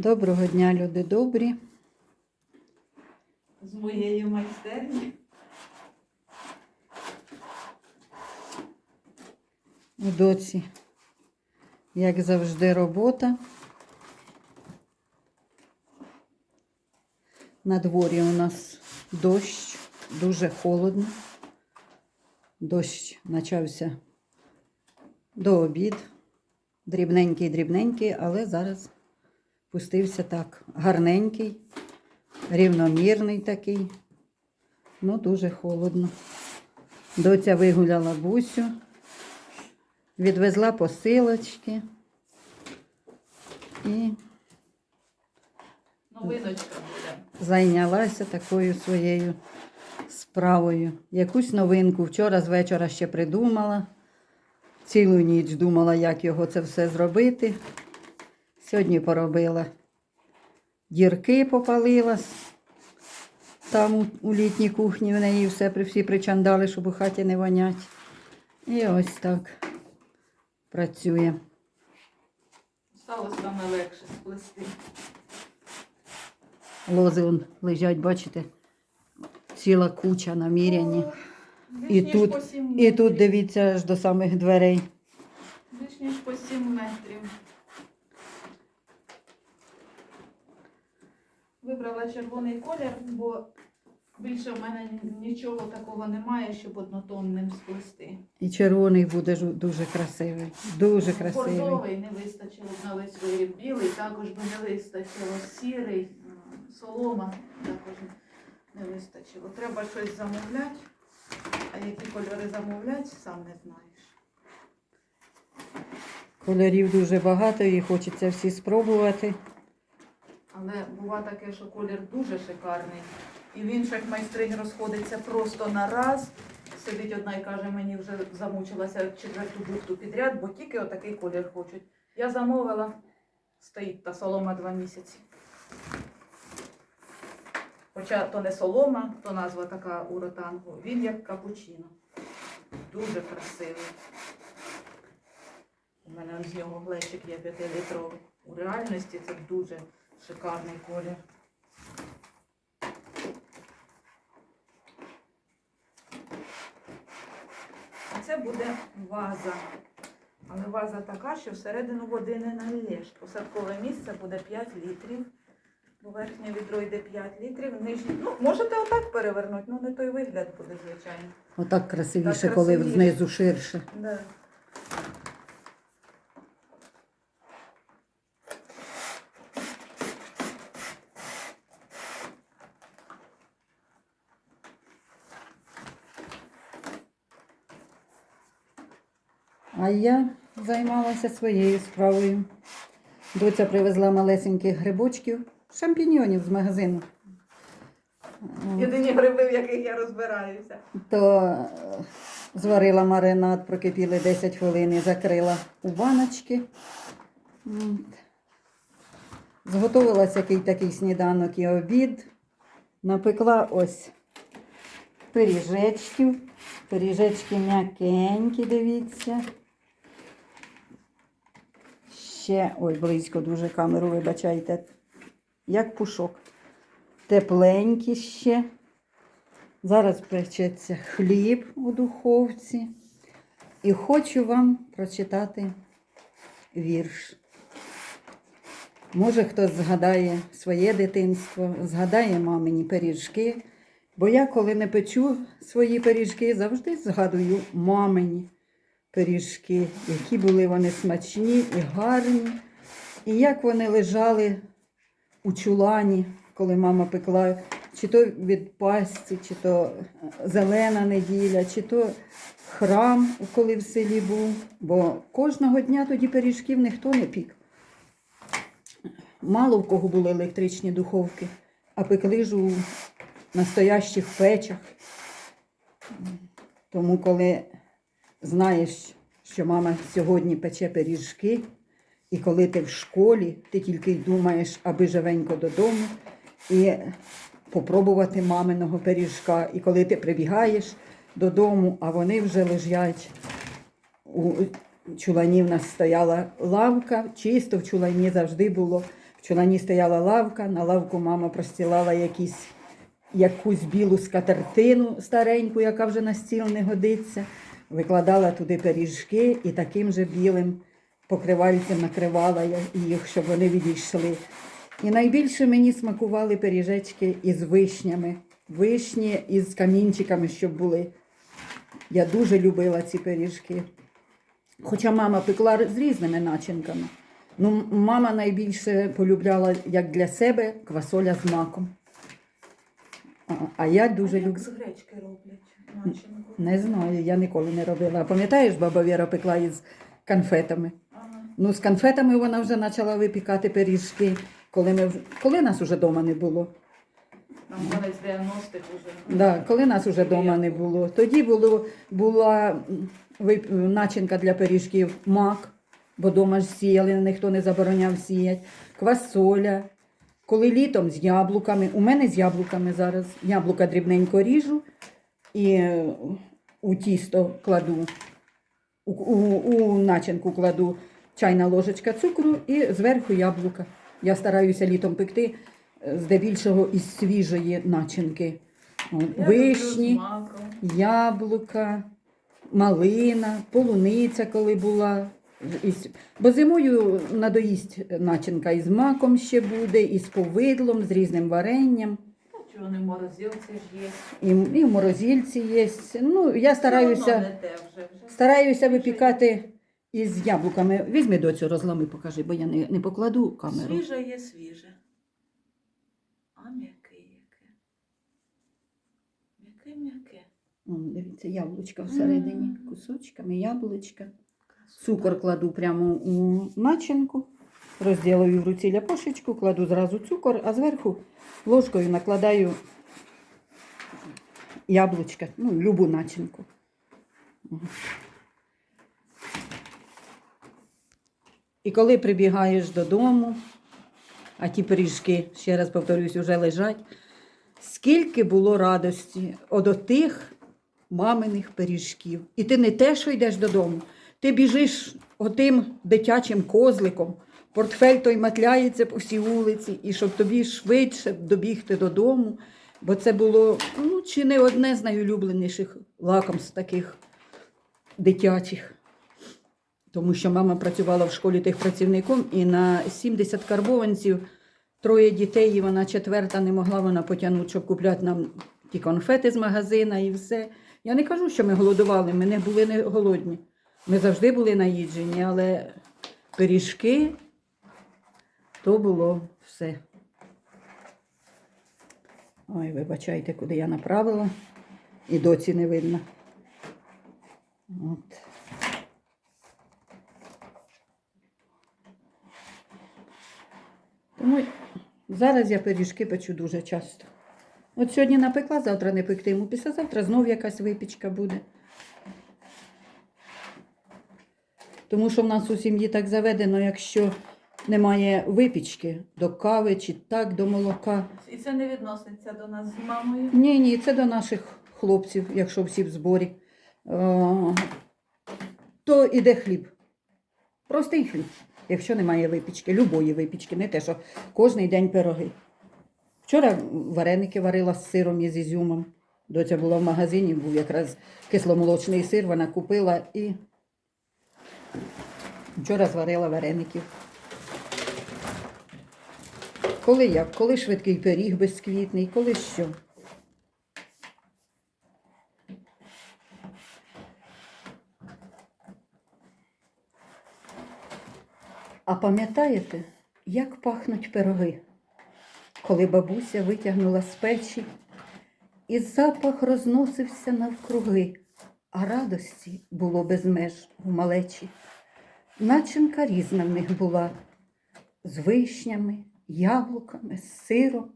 Доброго дня, люди добрі. з моєї майстерні. У доці, як завжди, робота. На дворі у нас дощ, дуже холодно. Дощ почався до обід. Дрібненький, дрібненький, але зараз пустився так гарненький, рівномірний такий. Ну, дуже холодно. Доця вигуляла бусю. Відвезла посилочки і Новиночка буде. зайнялася такою своєю справою. Якусь новинку вчора з вечора ще придумала. Цілу ніч думала, як його це все зробити. Сьогодні поробила дірки, попалила. Там у, літній кухні в неї все при всі причандали, щоб у хаті не вонять. І ось так працює. Стало саме легше сплести. Лози он лежать, бачите, ціла куча наміряні. І тут, і тут дивіться аж до самих дверей. Більш ніж по 7 метрів. Вибрала червоний колір, бо більше в мене нічого такого немає, щоб однотонним сплести. І червоний буде дуже красивий. Дуже красивий. Бордовий не вистачило б на весь виріб. Білий також би не вистачило. Сірий, солома також не вистачило. Треба щось замовляти. А які кольори замовляти, сам не знаєш. Кольорів дуже багато і хочеться всі спробувати. Але бува таке, що колір дуже шикарний. І в інших майстринь розходиться просто на раз. Сидить одна і каже, мені вже замучилася четверту бухту підряд, бо тільки отакий колір хочуть. Я замовила, стоїть та солома два місяці. Хоча то не солома, то назва така у ротангу. Він як капучино. Дуже красивий. У мене з нього глечик є 5-літровий. У реальності це дуже шикарний колір. Це буде ваза. Але ваза така, що всередину води не налєш. Посадкове місце буде 5 літрів. Бо верхнє відро йде 5 літрів, нижнє. Ну, можете отак перевернути, ну не той вигляд буде, звичайно. Отак красивіше, Так коли знизу ширше. Да. А я займалася своєю справою. Доця привезла малесеньких грибочків, шампіньйонів з магазину. Єдині гриби, в яких я розбираюся. То е, зварила маринад, прокипіли 10 хвилин і закрила у баночки. М. Зготовилася який такий сніданок і обід. Напекла ось пиріжечків. Пиріжечки м'якенькі, дивіться. Ще, ой, близько дуже камеру, вибачайте. Як пушок. Тепленькі ще. Зараз печеться хліб у духовці. І хочу вам прочитати вірш. Може, хтось згадає своє дитинство, згадає мамині пиріжки. Бо я, коли не печу свої пиріжки, завжди згадую мамині пиріжки, які були вони смачні і гарні. І як вони лежали у чулані, коли мама пекла, чи то від пасті, чи то е, зелена неділя, чи то храм, коли в селі був. Бо кожного дня тоді пиріжків ніхто не пік. Мало в кого були електричні духовки, а пекли ж у настоящих печах. Тому, коли знаєш, що мама сьогодні пече пиріжки, і коли ти в школі, ти тільки й думаєш, аби живенько додому, і попробувати маминого пиріжка. І коли ти прибігаєш додому, а вони вже лежать у чулані в нас стояла лавка, чисто в чулані завжди було В чолані стояла лавка, на лавку мама простілала якісь, якусь білу скатертину стареньку, яка вже на стіл не годиться, викладала туди пиріжки і таким же білим покривальцем накривала я- їх, щоб вони відійшли. І найбільше мені смакували пиріжечки із вишнями, вишні із камінчиками, щоб були. Я дуже любила ці пиріжки. Хоча мама пекла з різними начинками. Ну, мама найбільше полюбляла, як для себе, квасоля з маком. А, а я дуже як люблю. з гречки роблять начинку? Не знаю, я ніколи не робила. Пам'ятаєш, баба Віра пекла із конфетами? Ага. Ну, з конфетами вона вже почала випікати пиріжки, коли, ми, коли нас уже вдома не було. Там вони з 90-х уже. Да, коли нас уже вдома не було. Тоді було, була вип- начинка для пиріжків мак, бо вдома ж сіяли, ніхто не забороняв сіяти, квасоля. Коли літом з яблуками, у мене з яблуками зараз яблука дрібненько ріжу і е, у тісто кладу, у, у, у начинку кладу чайна ложечка цукру і зверху яблука. Я стараюся літом пекти е, здебільшого із свіжої начинки. Я Вишні, яблука, малина, полуниця, коли була. Бо зимою надоїсть начинка із маком ще буде, і з повидлом, з різним варенням. Чого в морозилці ж є. І, і в морозильці є. Ну, я Все одно стараюся, не те вже, вже. стараюся випікати із яблуками. Візьми до цього розломи, покажи, бо я не, не покладу камеру. Свіже є свіже. А м'яке яке. М'яке, м'яке. О, дивіться, яблучка всередині, Мгм. кусочками, яблучка. Цукор кладу прямо у начинку, розділую в руці ляпошечку, кладу зразу цукор, а зверху ложкою накладаю яблучка, ну, любу начинку. І коли прибігаєш додому, а ті пиріжки, ще раз повторюсь, вже лежать, скільки було радості от тих маминих пиріжків. І ти не те, що йдеш додому, ти біжиш отим дитячим козликом, портфель той матляється по всій вулиці, і щоб тобі швидше добігти додому. Бо це було ну, чи не одне з найулюбленіших лакомств таких дитячих. Тому що мама працювала в школі тих працівником, і на 70 карбованців троє дітей, і вона четверта не могла вона потягнути, щоб купляти нам ті конфети з магазина і все. Я не кажу, що ми голодували, ми не були не голодні. Ми завжди були наїджені, але пиріжки то було все. Ой, вибачайте, куди я направила. І доці не видно. От. Тому зараз я пиріжки печу дуже часто. От сьогодні напекла, завтра не пектиму, післязавтра знов якась випічка буде. Тому що в нас у сім'ї так заведено, якщо немає випічки до кави чи так, до молока. І це не відноситься до нас з мамою. Ні, ні, це до наших хлопців, якщо всі в зборі. Е, То іде хліб. Простий хліб, якщо немає випічки, любої випічки, не те, що кожний день пироги. Вчора вареники варила з сиром і з ізюмом. Доця була в магазині, був якраз кисломолочний сир, вона купила і вчора зварила вареників. Коли як? Коли швидкий пиріг безквітний, коли що? А пам'ятаєте, як пахнуть пироги? Коли бабуся витягнула з печі, і запах розносився навкруги, а радості було без меж у малечі. Начинка різна в них була з вишнями, яблуками, з сиром.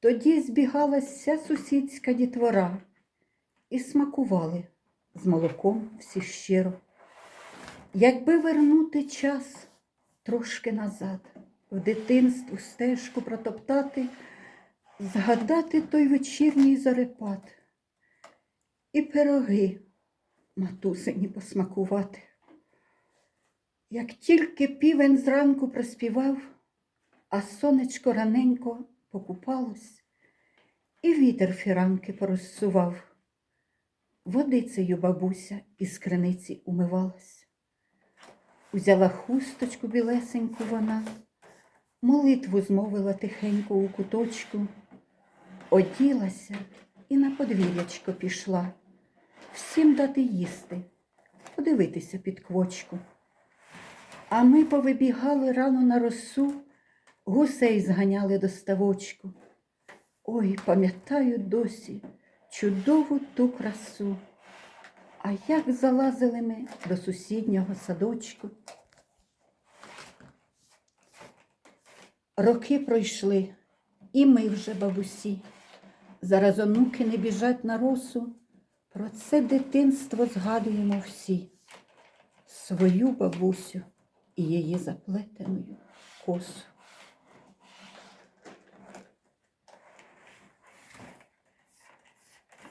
Тоді збігалася вся сусідська дітвора і смакували з молоком всі щиро. Якби вернути час трошки назад, в дитинству стежку протоптати, згадати той вечірній зарепат і пироги матусині посмакувати. Як тільки півень зранку проспівав, а сонечко раненько покупалось, і вітер фіранки порозсував. Водицею бабуся із криниці умивалась. Узяла хусточку білесеньку вона, молитву змовила тихенько у куточку, оділася і на подвір'ячко пішла, всім дати їсти, подивитися під квочку. А ми повибігали рано на росу, гусей зганяли до ставочку. Ой, пам'ятаю досі чудову ту красу. А як залазили ми до сусіднього садочку. Роки пройшли, і ми вже бабусі. Зараз онуки не біжать на росу. Про це дитинство згадуємо всі. Свою бабусю і її заплетену косу.